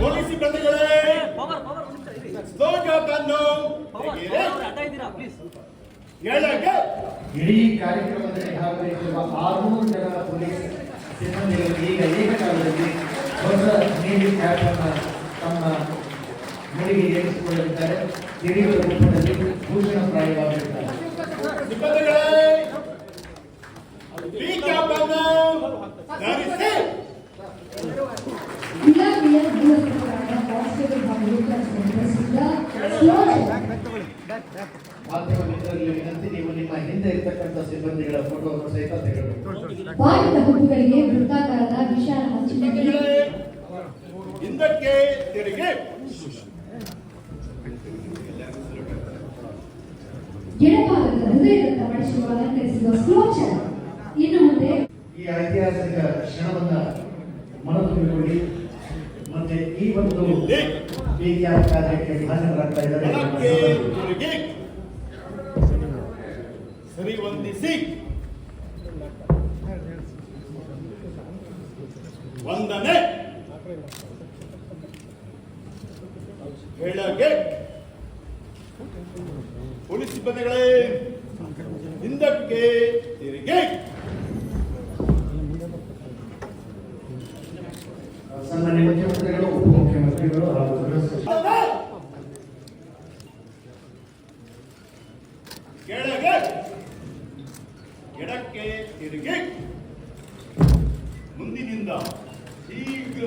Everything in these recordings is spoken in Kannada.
ಪೊಲೀಸ್ ಸಿಬ್ಬಂದಿಗಳೇ ಸ್ಲೋಗ ಅನ್ನು ಏಳಕ್ಕೆ ಇಡೀ ಕಾರ್ಯಕ್ರಮದಲ್ಲಿ ಭಾಗವಹಿಸಿರುವ ಆರುನೂರು ಜನ ಪೊಲೀಸ್ ಸಿಬ್ಬಂದಿಗಳು ಈಗ ಏಕಕಾಲದಲ್ಲಿ ಹೊಸ ನೀಲಿ ಕ್ಯಾಪ್ ಅನ್ನ ತಮ್ಮ ಮುಡಿಗೆ ಏರಿಸಿಕೊಳ್ಳಲಿದ್ದಾರೆ ಹಿರಿಯರ ರೂಪದಲ್ಲಿ ಭೂಷಣಪ್ರಾಯವಾಗಿರುತ್ತಾರೆ ವಿನಂತಿ ನೀವು ನಿಮ್ಮ ಹಿಂದೆ ಇರ್ತಕ್ಕಂಥ ಸಿಬ್ಬಂದಿಗಳ ಫೋಟೋವನ್ನು ಸಹಿತ ತೆಗೆದುಕೊಳ್ಳಿ ಬಾಳಿದ ಹುಟ್ಟುಗಳಿಗೆ ವೃತ್ತಾಕಾರದ ವಿಶಾಲ ಹಂಚಿನಲ್ಲಿ ಸಿಬ್ಬಂದಿಗಳೇ ಹಿಂದಕ್ಕೆ ತಿರುಗಿ. ಮಡಿಸುವ ಅಲಂಕರಿಸಿದ ಸ್ಲೋಚನ. ಇನ್ನು ಮುಂದೆ ಈ ಐತಿಹಾಸಿಕ ಕ್ಷಣವನ್ನ ಮನತುಂಬಿಕೊಳ್ಳಿ ಮತ್ತೆ ಈ ಒಂದು ರೀತಿಯ ಕಾರ್ಯಕ್ಕೆ ಭಾಜನರಾಗ್ತಾ ಇದ್ದಾರೆ. ಬಲಕ್ಕೆ ತಿರುಗಿ. ಸರಿ ವಂದಿಸಿ. ವಂದನೆ. ಕೆಳಗೆ ಪೊಲೀಸ್ ಸಿಬ್ಬಂದಿಗಳೇ ಹಿಂದಕ್ಕೆ ತಿರುಗಿ. ಸಣ್ಣ ಮುಖ್ಯಮಂತ್ರಿಗಳು ಉಪಮುಖ್ಯಮಂತ್ರಿಗಳು ಹಾಗೂ ಗೃಹ ಸಚಿವರು ಕೆಳಗೆ ಎಡಕ್ಕೆ ತಿರುಗಿ ಮುಂದಿನಿಂದ ಈಗ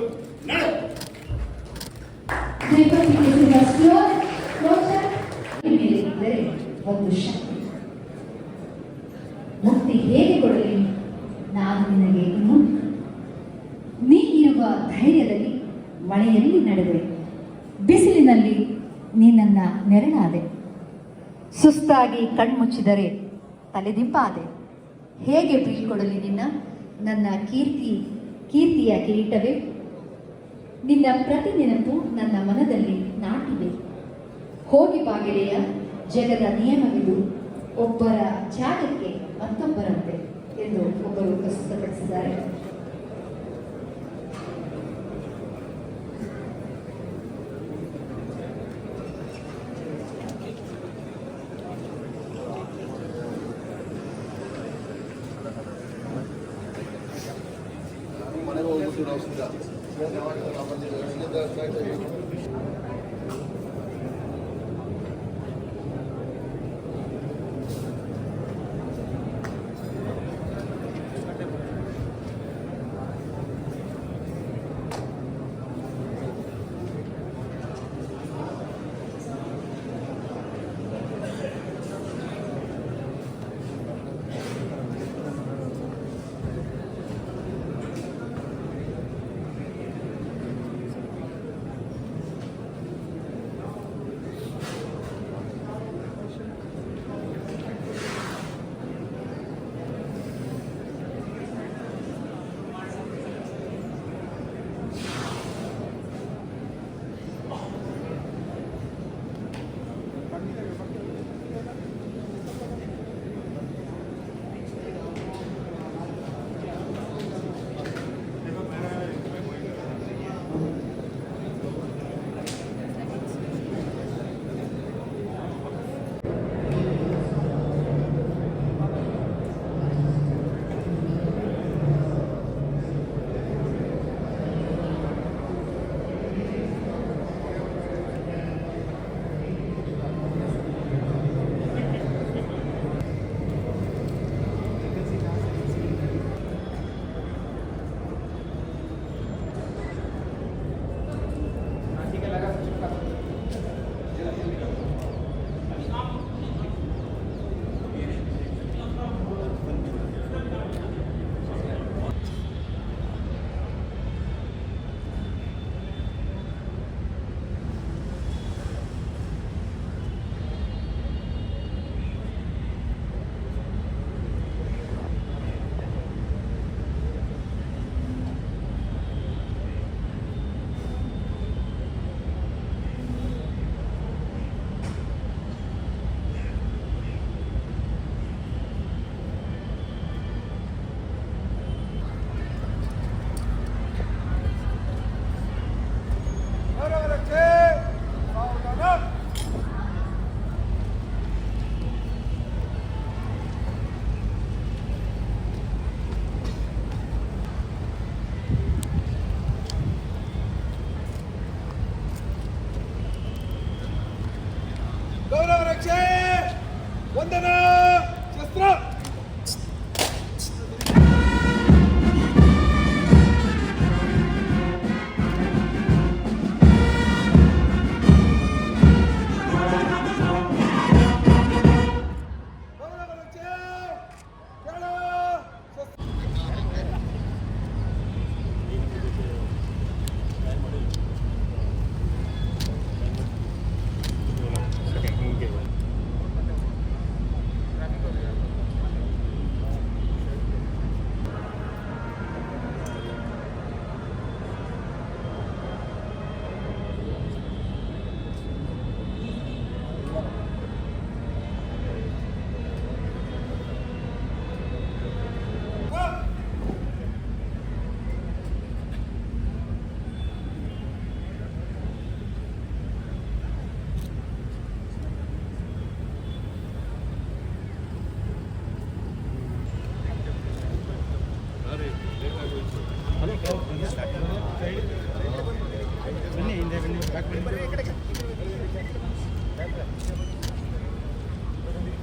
ನಡೆ ಕೈಪಟ್ಟಿಗೆಸಿದ ಸ್ಲೋ ಸ್ಲೋಚನ ಮೇಲಿದ್ದರೆ ಒಂದು ಶಕ್ತಿ ಮುಕ್ತಿ ಹೇಗೆ ಕೊಡಲಿ? ನಾನು ನಿನಗೆ ಇನ್ನು ನೀ ಇರುವ ಧೈರ್ಯದಲ್ಲಿ ಮಳೆಯಲ್ಲಿ ನಡೆದೆ. ಬಿಸಿಲಿನಲ್ಲಿ ನನ್ನ ನೆರಳಾದೆ. ಸುಸ್ತಾಗಿ ಕಣ್ಮುಚ್ಚಿದರೆ ತಲೆದಿಂಪಾದೆ ಹೇಗೆ ಬೀಳ್ಕೊಡಲಿ ನಿನ್ನ? ನನ್ನ ಕೀರ್ತಿ, ಕೀರ್ತಿಯ ಕಿರೀಟವೇ. ನಿನ್ನ ಪ್ರತಿ ನೆನಪು ನನ್ನ ಮನದಲ್ಲಿ ನಾಟಿದೆ. ಹೋಗಿ ಬಾಗಿಲೆಯ ಜಗದ ನಿಯಮವಿದು. ಒಬ್ಬರ ಜಾಗಕ್ಕೆ ಒಬ್ಬರು ಪ್ರಸ್ತುತಪಡಿಸಿದ್ದಾರೆ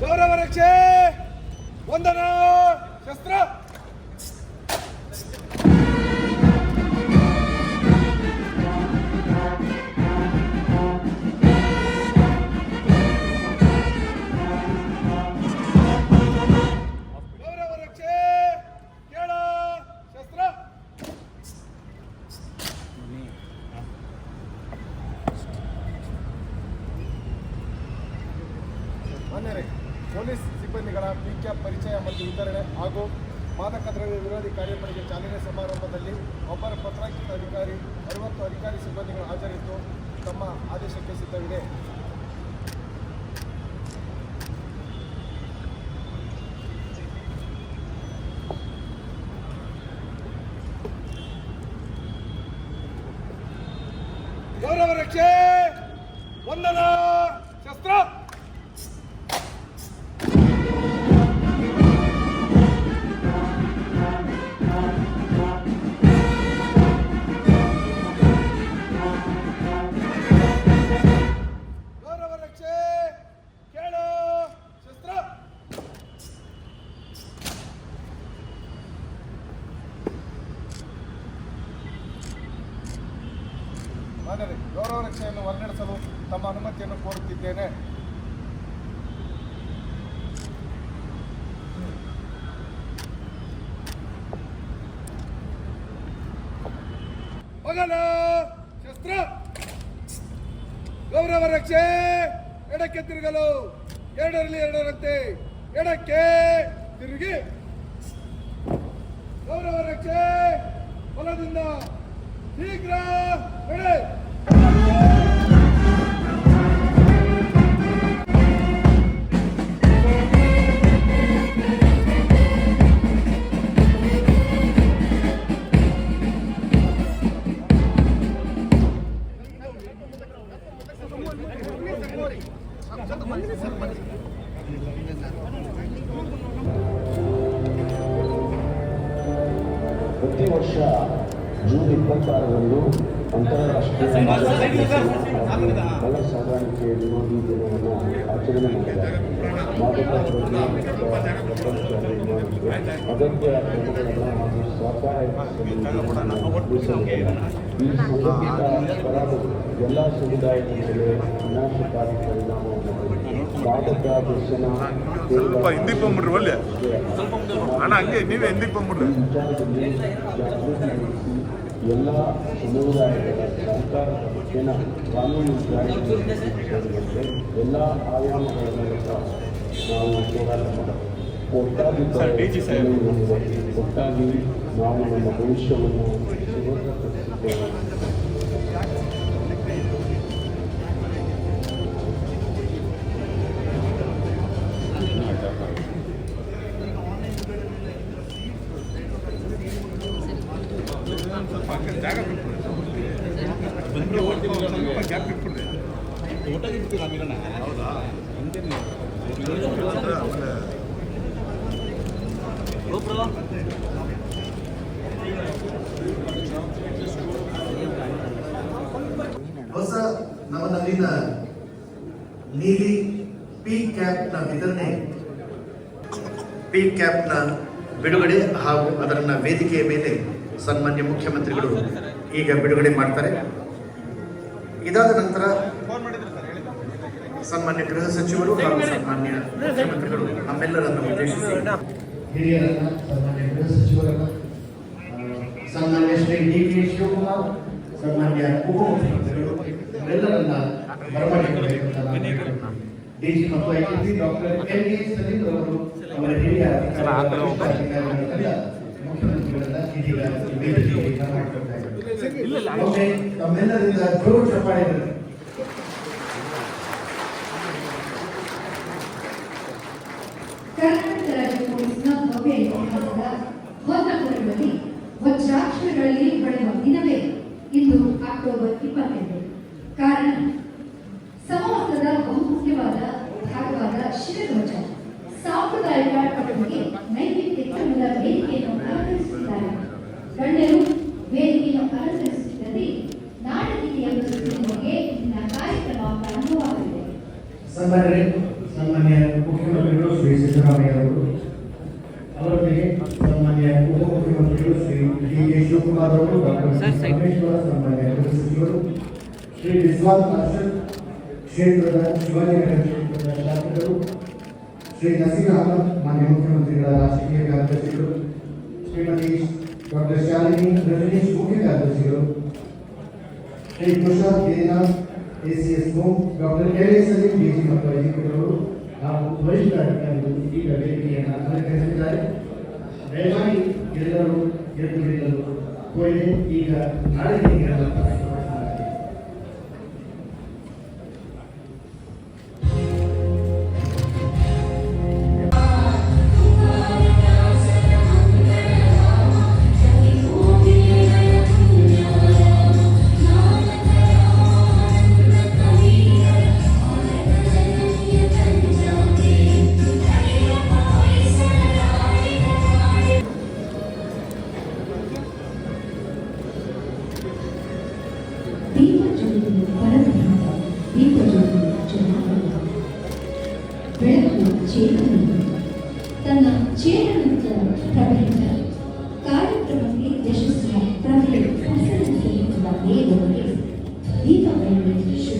ಗೌರವ ರಕ್ಷೆ ವಂದನ ಮತ್ತು ವಿತರಣೆ ಹಾಗೂ ಮಾದಕ ದ್ರವ್ಯ ವಿರೋಧಿ ಕಾರ್ಯಪಡೆಗೆ ಚಾಲನೆ ಸಮಾರಂಭದಲ್ಲಿ ಒಬ್ಬರ ಪತ್ರಾಂಕಿತ ಅಧಿಕಾರಿ, ಅರವತ್ತು ಅಧಿಕಾರಿ ಸಿಬ್ಬಂದಿಗಳು ಹಾಜರಿದ್ದು ತಮ್ಮ ಆದೇಶಕ್ಕೆ ಸಿದ್ಧವಿದೆ. ಗೌರವ ರಕ್ಷೆ, ವಂದನಾ, ಶಸ್ತ್ರ! ಮಾನ್ಯರೇ ಗೌರವ ರಕ್ಷೆಯನ್ನು ವರ್ಣಿಸಲು ತಮ್ಮ ಅನುಮತಿಯನ್ನು ಕೋರುತ್ತಿದ್ದೇನೆ. ಶಸ್ತ್ರ, ಗೌರವ ರಕ್ಷೆ, ಎಡಕ್ಕೆ ತಿರುಗಲು, ಎರಡರಲ್ಲಿ ಎರಡರಂತೆ, ಎಡಕ್ಕೆ ತಿರುಗಿ. ಗೌರವ ರಕ್ಷೆ, ಬಲದಿಂದ Tigra! Ready! ಜೂನ್ ಇಪ್ಪತ್ತಾರರಂದು ಅಂತಾರಾಷ್ಟ್ರೀಯ ಕಳ್ಳ ಸಾಗಾಣಿಕೆ ವಿರೋಧಿ ದಿನವನ್ನು ಆಚರಣೆ ಮಾಡಿದ್ದಾರೆ ಅಗತ್ಯ ಕ್ರಮಗಳನ್ನು ಹಾಗೂ ಸಹಕಾರ. ಈ ಸಂಘಟಿತ ಅಪರಾಧವು ಎಲ್ಲ ಸಮುದಾಯದ ಮೇಲೆ ವಿನಾಶಕಾರಿ ಪರಿಣಾಮವನ್ನು ಸ್ವಲ್ಪ ಹಿಂದಿಗೆ ಬಂದ್ಬಿಡ್ರಿ ಒಳ್ಳೆ ಅಣ್ಣ ಹಂಗೆ ನೀವೇ ಹಿಂದಿಗೆ ಬಂದ್ಬಿಡ್ರಿ ವಿಚಾರದಲ್ಲಿ ಜಾಗೃತಿ ಮೂಡಿಸಿ ಎಲ್ಲ ಸಮುದಾಯಗಳ ಸರ್ಕಾರ ಜನ ಕಾನೂನು ಜಾರಿಗೆ ಸೇರಿದಂತೆ ಎಲ್ಲ ಆಯಾಮಗಳ ಮೂಲಕ ನಾವು ಹೋರಾಟ ಮಾಡಬೇಕು ಒಟ್ಟಾಗಿ ಒಟ್ಟಾಗಿ ನಾವು ನಮ್ಮ ಭವಿಷ್ಯವನ್ನು ಹೊಸ ನವನವೀನ ನೀಲಿ ಪಿ ಕ್ಯಾಪ್ನ ವಿತರಣೆ. ಪಿ ಕ್ಯಾಪ್ನ ಬಿಡುಗಡೆ ಹಾಗೂ ಅದರನ್ನ ವೇದಿಕೆಯ ಮೇಲೆ ಸನ್ಮಾನ್ಯ ಮುಖ್ಯಮಂತ್ರಿಗಳು ಈಗ ಬಿಡುಗಡೆ ಮಾಡ್ತಾರೆ. ಇದಾದ ನಂತರ ಸನ್ಮಾನ್ಯ ಗೃಹ ಸಚಿವರು ಹಾಗೂ ಸನ್ಮಾನ್ಯ ಮುಖ್ಯಮಂತ್ರಿಗಳು ನಮ್ಮೆಲ್ಲರನ್ನು ಉದ್ದೇಶಿಸಿ. ಹಿರಿಯರನ್ನ, ಸನ್ಮಾನ್ಯ ಗೃಹ ಸಚಿವರನ್ನ ಸನ್ಮಾನ್ಯ ಶ್ರೀ ಡಿ ಕೆ ಶಿವಕುಮಾರ್ ಸನ್ಮಾನ್ಯ ಉಪಮುಖ್ಯಮಂತ್ರಿಗಳು, ಎಲ್ಲರನ್ನ. ಡಿಜಿ ಮತ್ತು ಡಾಕ್ಟರ್ ಎನ್ ಎ ಸಲೀಂ ಅವರು ಅವರ ಹಿರಿಯ ಮುಖ್ಯಮಂತ್ರಿಗಳನ್ನ ಇದೀಗ ಈ ವೇದಿಕೆಗೆ ಬರಮಾಡಿಕೊಳ್ತಾ ಇದ್ದಾರೆ. ಒಮ್ಮೆ ತಮ್ಮೆಲ್ಲರಿಂದ ಜೋರು ಚಪ್ಪಾಳೆ ಬರಲಿ. ಕರ್ನಾಟಕ ರಾಜ್ಯ ಪೊಲೀಸ್ನ ಭವ್ಯ ಇತಿಹಾಸದ ಹೊನ್ನಪುರದಲ್ಲಿ ವಜ್ರಾಕ್ಷರಗಳಲ್ಲಿ ಬಳೆಯುವ ದಿನವೇ ಇಂದು ಅಕ್ಟೋಬರ್ ಇಪ್ಪತ್ತೆಂಟು ಕಾರಣ ಸನ್ಮಾನ್ಯ ಸನ್ಮಾನ್ಯ ಮುಖ್ಯಮಂತ್ರಿಗಳು ಶ್ರೀ ಸಿದ್ದರಾಮಯ್ಯ ಅವರು ಅವರೊಂದಿಗೆ ಸನ್ಮಾನ್ಯ ಉಪಮುಖ್ಯಮಂತ್ರಿಗಳು ಶ್ರೀ ಡಿ ಕೆ ಶಿವಕುಮಾರ್ ಅವರು ಡಾಕ್ಟರ್ ಪರಮೇಶ್ವರ ಸನ್ಮಾನ್ಯ ಗೃಹ ಸಚಿವರು ಶ್ರೀ ವಿಶ್ವಾಸ್ ಅರ್ಷದ್ ಕ್ಷೇತ್ರದ ಶಿವಾಜಿನಗರ ಕ್ಷೇತ್ರದ ಶಾಸಕರು ಶ್ರೀ ನಸೀರ್ ಅಹಮದ್ ಮಾನ್ಯ ಮುಖ್ಯಮಂತ್ರಿಗಳ ರಾಜಕೀಯ ಕಾರ್ಯದರ್ಶಿಗಳು ಶ್ರೀಮತಿ ಡಾಕ್ಟರ್ ಶಾಲಿನಿ ರಜನೀಶ್ ಮುಖ್ಯ ಕಾರ್ಯದರ್ಶಿಗಳು Shri Tushar Girinath ACS home doctor L S Saleem DG ಮತ್ತು ಐಜಿಪಿಗಳು ಹಾಗೂ ವರಿಷ್ಠ ಅಧಿಕಾರಿಗಳು ಈಗ ವೇದಿಕೆಯನ್ನು ಅಲಂಕರಿಸಿದ್ದಾರೆ ದಯಮಾಡಿ ಎಲ್ಲರೂ ಎದ್ದು ನಿಲ್ಲಲು ಕೋರಿದೆ ಈಗ ನಾಳೆ です。リードの演技手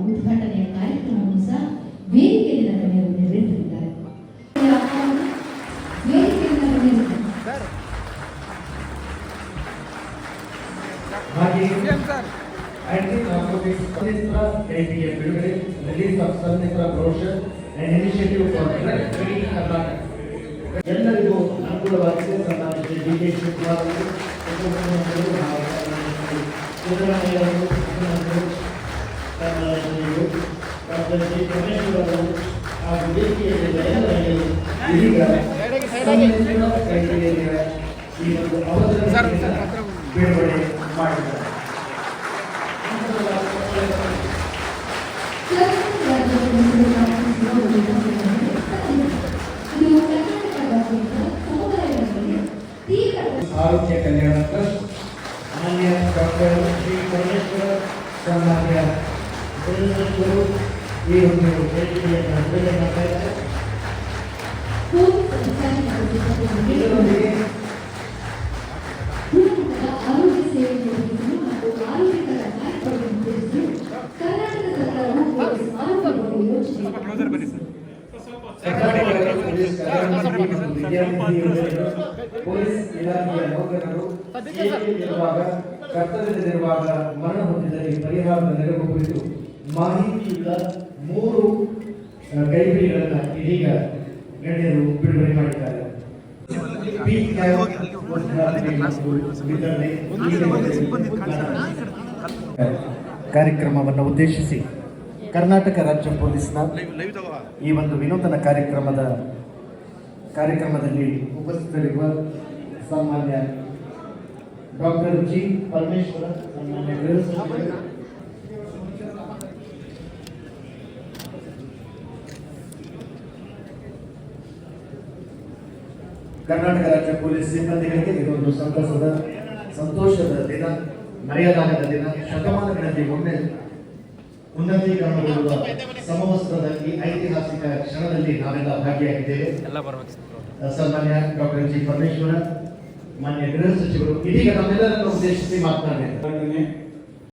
ಉದ್ಘಾಟನೆಯ ಕಾರ್ಯಕ್ರಮವನ್ನು ಸಹ ವೇದಿಕೆಯಿಂದ ಗಣ್ಯರು ನೆರವೇರಿಸಿದ್ದಾರೆ ವೇದಿಕೆಯಿಂದ ಗಣ್ಯರು ಹಾಗೆ ಆಂಟಿ ನಾರ್ಕೋಟಿಕ್ಸ್ ಸನ್ನಿತ್ರ ಕೈದಿಯ ಬಿಡುಗಡೆ release of ಸನ್ನಿತ್ರ brochure and initiative for drug free Karnataka ಎಲ್ಲರಿಗೂ ಅನುಕೂಲವಾಗಿದೆ ಸನ್ಮಾನ್ಯ ಶ್ರೀ ಡಿ ಕೆ ಶಿವಕುಮಾರ್ ಅವರು ಉಪಮುಖ್ಯಮಂತ್ರಿಗಳು ಹಾಗೂ ಸನ್ಮಾನ್ಯ ಶ್ರೀ ಸಿದ್ದರಾಮಯ್ಯ ಅವರು ಮುಖ್ಯಮಂತ್ರಿಗಳು ಸನ್ಮಾನ್ಯ ಶ್ರೀ ಡಾಕ್ಟರ್ ಜಿ ಮಾಡಿದ್ದಾರೆ ಆರೋಗ್ಯ ಕಲ್ಯಾಣ ಟ್ರಸ್ಟ್ ಮಾನ್ಯ ಡಾಕ್ಟರ್ ಶ್ರೀ ಪರಮೇಶ್ವರ ಸನ್ಮಾನ್ಯ ಪೊಲೀಸ್ ಕಾರ್ಯನಿರ್ವಹಿಸಿ ಮತ್ತು ವಿದ್ಯಾರ್ಥಿ ಯೋಜನೆಗಳು ಪೊಲೀಸ್ ಇಲಾಖೆಯ ನೌಕರರು ಸೇವೆಯಲ್ಲಿರುವಾಗ ಕರ್ತವ್ಯದಲ್ಲಿರುವಾಗ ಮರಣ ಹೊಂದಿದಲ್ಲಿ ಪರಿಹಾರದ ನೆರವು ಕುರಿತು ಮಾಹಿತಿಯುಳ್ಳ ಮೂರು ಕೈಪಿಗಳನ್ನು ಇದೀಗ ಗಣ್ಯರು ಬಿಡುಗಡೆ ಮಾಡಿದ್ದಾರೆ. ಕಾರ್ಯಕ್ರಮವನ್ನು ಉದ್ದೇಶಿಸಿ ಕರ್ನಾಟಕ ರಾಜ್ಯ ಪೊಲೀಸ್ನ ಈ ಒಂದು ವಿನೂತನ ಕಾರ್ಯಕ್ರಮದ ಕಾರ್ಯಕ್ರಮದಲ್ಲಿ ಉಪಸ್ಥಿತರಿರುವ ಸನ್ಮಾನ್ಯ ಡಾಕ್ಟರ್ ಜಿ ಪರಮೇಶ್ವರ, ಸನ್ಮಾನ್ಯ ಕರ್ನಾಟಕ ರಾಜ್ಯ ಪೊಲೀಸ್ ಸಿಬ್ಬಂದಿಗಳಿಗೆ ಇದೊಂದು ಸಂತಸದ ಸಂತೋಷದ ದಿನ ಮರೆಯಲಾಗದ ದಿನ ಶತಮಾನಗಳಲ್ಲಿ ಒಮ್ಮೆ ಉನ್ನತೀಕರಣಗೊಳ್ಳುವ ಸಮವಸ್ತ್ರದ ಈ ಐತಿಹಾಸಿಕ ಕ್ಷಣದಲ್ಲಿ ನಾವೆಲ್ಲ ಭಾಗಿಯಾಗಿದ್ದೇವೆ. ಸನ್ಮಾನ್ಯ ಡಾಕ್ಟರ್ ಜಿ ಪರಮೇಶ್ವರ ಮಾನ್ಯ ಗೃಹ ಸಚಿವರು ಇದೀಗ ನಮ್ಮೆಲ್ಲರನ್ನು ಉದ್ದೇಶಿಸಿ ಮಾತನಾಡಿದ್ದಾರೆ.